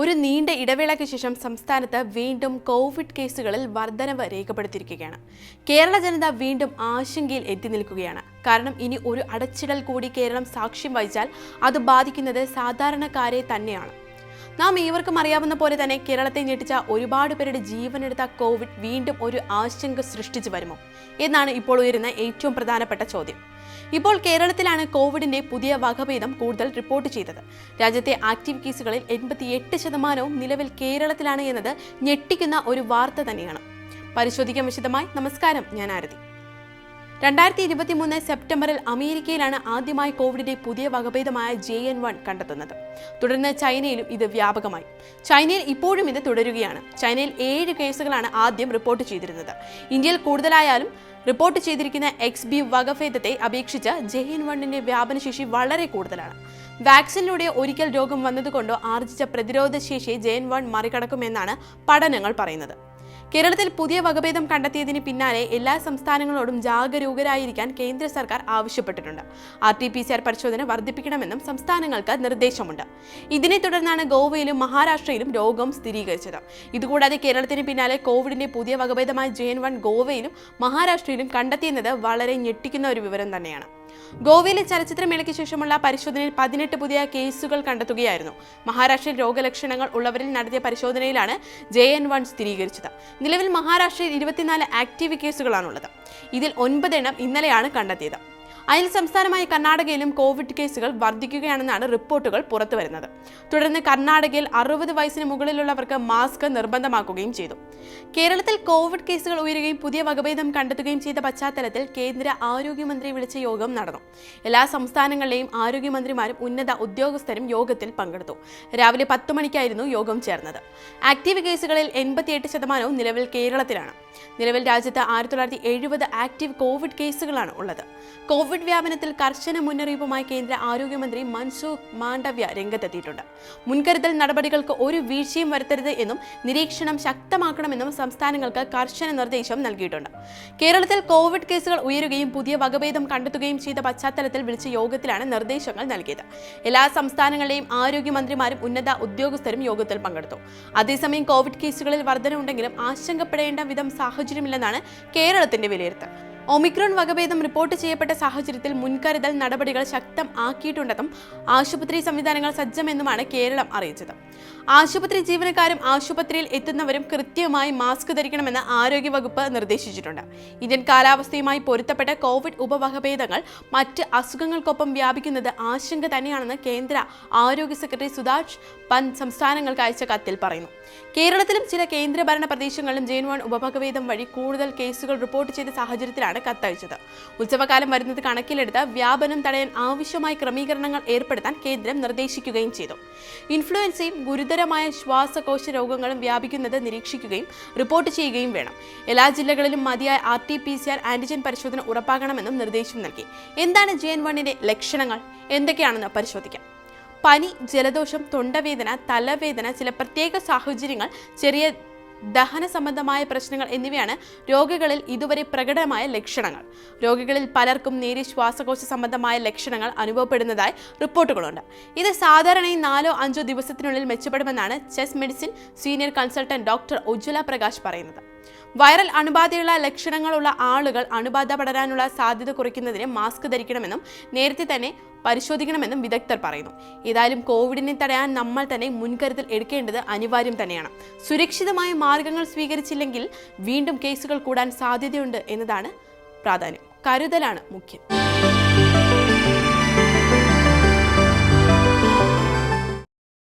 ഒരു നീണ്ട ഇടവേളയ്ക്ക് ശേഷം സംസ്ഥാനത്ത് വീണ്ടും കോവിഡ് കേസുകളിൽ വർധനവ് രേഖപ്പെടുത്തിയിരിക്കുകയാണ്. കേരള ജനത വീണ്ടും ആശങ്കയിൽ എത്തി നിൽക്കുകയാണ്. കാരണം ഇനി ഒരു അടച്ചിടൽ കൂടി കേരളം സാക്ഷ്യം വഹിച്ചാൽ അത് ബാധിക്കുന്നത് സാധാരണക്കാരെ തന്നെയാണ്. നാം ഏവർക്കും അറിയാവുന്ന പോലെ തന്നെ കേരളത്തെ ഞെട്ടിച്ച ഒരുപാട് പേരുടെ ജീവനെടുത്ത കോവിഡ് വീണ്ടും ഒരു ആശങ്ക സൃഷ്ടിച്ചു വരുമോ എന്നാണ് ഇപ്പോൾ ഉയരുന്ന ഏറ്റവും പ്രധാനപ്പെട്ട ചോദ്യം. ഇപ്പോൾ കേരളത്തിലാണ് കോവിഡിന്റെ പുതിയ വകഭേദം കൂടുതൽ റിപ്പോർട്ട് ചെയ്തത്. രാജ്യത്തെ ആക്റ്റീവ് കേസുകളിൽ എൺപത്തിയെട്ട് ശതമാനവും നിലവിൽ കേരളത്തിലാണ് എന്നത് ഞെട്ടിക്കുന്ന ഒരു വാർത്ത തന്നെയാണ്. പരിശോധിക്കാൻ വിശദമായി. നമസ്കാരം. ഞാൻ ആരതി. രണ്ടായിരത്തി ഇരുപത്തി മൂന്ന് സെപ്റ്റംബറിൽ അമേരിക്കയിലാണ് ആദ്യമായി കോവിഡിന്റെ പുതിയ വകഭേദമായ ജെ എൻ വൺ കണ്ടെത്തുന്നത്. തുടർന്ന് ചൈനയിലും ഇത് വ്യാപകമായി. ചൈനയിൽ ഇപ്പോഴും ഇത് തുടരുകയാണ്. ചൈനയിൽ ഏഴ് കേസുകളാണ് ആദ്യം റിപ്പോർട്ട് ചെയ്തിരുന്നത്. ഇന്ത്യയിൽ കൂടുതലായാലും റിപ്പോർട്ട് ചെയ്തിരിക്കുന്ന എക്സ് ബി വകഭേദത്തെ അപേക്ഷിച്ച് ജെ എൻ വണ്ണിന്റെ വ്യാപനശേഷി വളരെ കൂടുതലാണ്. വാക്സിനിലൂടെ ഒരിക്കൽ രോഗം വന്നതുകൊണ്ടോ ആർജിച്ച പ്രതിരോധശേഷി ജെ എൻ വൺ മറികടക്കുമെന്നാണ് പഠനങ്ങൾ പറയുന്നത്. കേരളത്തിൽ പുതിയ വകഭേദം കണ്ടെത്തിയതിന് പിന്നാലെ എല്ലാ സംസ്ഥാനങ്ങളോടും ജാഗരൂകരായിരിക്കാൻ കേന്ദ്ര സർക്കാർ ആവശ്യപ്പെട്ടിട്ടുണ്ട്. R T P C R പരിശോധന വർദ്ധിപ്പിക്കണമെന്നും സംസ്ഥാനങ്ങൾക്ക് നിർദ്ദേശമുണ്ട്. ഇതിനെ തുടർന്നാണ് ഗോവയിലും മഹാരാഷ്ട്രയിലും രോഗം സ്ഥിരീകരിച്ചത്. ഇതുകൂടാതെ കേരളത്തിന് പിന്നാലെ കോവിഡിന്റെ പുതിയ വകഭേദമായ ജെ എൻ വൺ ഗോവയിലും മഹാരാഷ്ട്രയിലും കണ്ടെത്തിയെന്നത് വളരെ ഞെട്ടിക്കുന്ന ഒരു വിവരം തന്നെയാണ്. ഗോവയിലെ ചലച്ചിത്രമേളയ്ക്ക് ശേഷമുള്ള പരിശോധനയിൽ പതിനെട്ട് പുതിയ കേസുകൾ കണ്ടെത്തുകയായിരുന്നു. മഹാരാഷ്ട്രയിൽ രോഗലക്ഷണങ്ങൾ ഉള്ളവരിൽ നടത്തിയ പരിശോധനയിലാണ് ജെ എൻ വൺ സ്ഥിരീകരിച്ചത്. നിലവിൽ മഹാരാഷ്ട്രയിൽ ഇരുപത്തിനാല് ആക്റ്റീവ് കേസുകളാണുള്ളത്. ഇതിൽ ഒൻപതെണ്ണം ഇന്നലെയാണ് കണ്ടെത്തിയത്. അയൽ സംസ്ഥാനമായ കർണാടകയിലും കോവിഡ് കേസുകൾ വർദ്ധിക്കുകയാണെന്നാണ് റിപ്പോർട്ടുകൾ പുറത്തുവരുന്നത്. തുടർന്ന് കർണാടകയിൽ അറുപത് വയസ്സിന് മുകളിലുള്ളവർക്ക് മാസ്ക് നിർബന്ധമാക്കുകയും ചെയ്തു. കേരളത്തിൽ കോവിഡ് കേസുകൾ ഉയരുകയും പുതിയ വകഭേദം കണ്ടെത്തുകയും ചെയ്ത പശ്ചാത്തലത്തിൽ കേന്ദ്ര ആരോഗ്യമന്ത്രി വിളിച്ച യോഗം നടന്നു. എല്ലാ സംസ്ഥാനങ്ങളിലെയും ആരോഗ്യമന്ത്രിമാരും ഉന്നത ഉദ്യോഗസ്ഥരും യോഗത്തിൽ പങ്കെടുത്തു. രാവിലെ പത്ത് മണിക്കായിരുന്നു യോഗം ചേർന്നത്. ആക്റ്റീവ് കേസുകളിൽ എൺപത്തിയെട്ട് ശതമാനവും നിലവിൽ കേരളത്തിലാണ്. നിലവിൽ രാജ്യത്ത് ആയിരത്തി തൊള്ളായിരത്തി എഴുപത് ആക്റ്റീവ് കോവിഡ് കേസുകളാണ് ഉള്ളത്. കോവിഡ് വ്യാപനത്തിൽ കർശന മുന്നറിയിപ്പുമായി കേന്ദ്ര ആരോഗ്യമന്ത്രി മൻസുഖ് മാണ്ഡവ്യ രംഗത്തെത്തിയിട്ടുണ്ട്. മുൻകരുതൽ നടപടികൾക്ക് ഒരു വീഴ്ചയും വരുത്തരുത് എന്നും നിരീക്ഷണം ശക്തമാക്കണമെന്നും സംസ്ഥാനങ്ങൾക്ക് കർശന നിർദ്ദേശം നൽകിയിട്ടുണ്ട്. കേരളത്തിൽ കോവിഡ് കേസുകൾ ഉയരുകയും പുതിയ വകഭേദം കണ്ടെത്തുകയും ചെയ്ത പശ്ചാത്തലത്തിൽ വിളിച്ച യോഗത്തിലാണ് നിർദ്ദേശങ്ങൾ നൽകിയത്. എല്ലാ സംസ്ഥാനങ്ങളിലെയും ആരോഗ്യമന്ത്രിമാരും ഉന്നത ഉദ്യോഗസ്ഥരും യോഗത്തിൽ പങ്കെടുത്തു. അതേസമയം കോവിഡ് കേസുകളിൽ വർധനമുണ്ടെങ്കിലും ആശങ്കപ്പെടേണ്ട വിധം സാഹചര്യമില്ലെന്നാണ് കേരളത്തിന്റെ വിലയിരുത്തൽ. ഒമിക്രോൺ വകഭേദം റിപ്പോർട്ട് ചെയ്യപ്പെട്ട സാഹചര്യത്തിൽ മുൻകരുതൽ നടപടികൾ ശക്തം ആക്കിയിട്ടുണ്ടെന്നും ആശുപത്രി സംവിധാനങ്ങൾ സജ്ജമെന്നുമാണ് കേരളം അറിയിച്ചത്. ആശുപത്രി ജീവനക്കാരും ആശുപത്രിയിൽ എത്തുന്നവരും കൃത്യമായി മാസ്ക് ധരിക്കണമെന്ന് ആരോഗ്യവകുപ്പ് നിർദ്ദേശിച്ചിട്ടുണ്ട്. ഇന്ത്യൻ കാലാവസ്ഥയുമായി പൊരുത്തപ്പെട്ട കോവിഡ് ഉപവകഭേദങ്ങൾ മറ്റ് അസുഖങ്ങൾക്കൊപ്പം വ്യാപിക്കുന്നത് ആശങ്ക തന്നെയാണെന്ന് കേന്ദ്ര ആരോഗ്യ സെക്രട്ടറി സുധാഷ് പന്ത് സംസ്ഥാനങ്ങൾക്ക് അയച്ച കത്തിൽ പറയുന്നു. കേരളത്തിലും ചില കേന്ദ്രഭരണ പ്രദേശങ്ങളിലും ജെയിൻ വൺ ഉപവകഭേദം വഴി കൂടുതൽ കേസുകൾ റിപ്പോർട്ട് ചെയ്ത സാഹചര്യത്തിലാണ് കത്തയച്ചത് ഉത്സവകാലം വരുന്നത് കണക്കിലെടുത്ത് വ്യാപനം തടയാൻ ആവശ്യമായ ക്രമീകരണങ്ങൾ ഏർപ്പെടുത്താൻ കേന്ദ്രം നിർദ്ദേശിക്കുകയും ചെയ്തു. ഇൻഫ്ലുവൻസയും ഗുരുതരമായ ശ്വാസകോശ രോഗങ്ങളും വ്യാപിക്കുന്നത് നിരീക്ഷിക്കുകയും റിപ്പോർട്ട് ചെയ്യുകയും വേണം. എല്ലാ ജില്ലകളിലും മതിയായ R T P C R antigen പരിശോധന ഉറപ്പാക്കണമെന്നും നിർദ്ദേശം നൽകി. എന്താണ് ജെ എൻ വണ്ണിന്റെ ലക്ഷണങ്ങൾ? എന്തൊക്കെയാണെന്ന് പരിശോധിക്കാം. പനി ജലദോഷം തൊണ്ടവേദന തലവേദന ചില പ്രത്യേക സാഹചര്യങ്ങൾ ചെറിയ ദഹന സംബന്ധമായ പ്രശ്നങ്ങൾ എന്നിവയാണ് രോഗികളിൽ ഇതുവരെ പ്രകടമായ ലക്ഷണങ്ങൾ. രോഗികളിൽ പലർക്കും നേരിയ ശ്വാസകോശ സംബന്ധമായ ലക്ഷണങ്ങൾ അനുഭവപ്പെടുന്നതായി റിപ്പോർട്ടുകളുണ്ട്. ഇത് സാധാരണയായി നാലോ അഞ്ചോ ദിവസത്തിനുള്ളിൽ മെച്ചപ്പെടുമെന്നാണ് chest medicine senior consultant doctor Ujjwala Prakash പറയുന്നത്. വൈറൽ അണുബാധയുള്ള ലക്ഷണങ്ങളുള്ള ആളുകൾ അണുബാധ പടരാനുള്ള സാധ്യത കുറയ്ക്കുന്നതിന് മാസ്ക് ധരിക്കണമെന്നും നേരത്തെ തന്നെ പരിശോധിക്കണമെന്നും വിദഗ്ധർ പറയുന്നു. ഏതായാലും കോവിഡിനെ തടയാൻ നമ്മൾ തന്നെ മുൻകരുതൽ എടുക്കേണ്ടത് അനിവാര്യം തന്നെയാണ്. സുരക്ഷിതമായ മാർഗങ്ങൾ സ്വീകരിച്ചില്ലെങ്കിൽ വീണ്ടും കേസുകൾ കൂടാൻ സാധ്യതയുണ്ട് എന്നതാണ് പ്രാധാന്യം. കരുതലാണ് മുഖ്യം.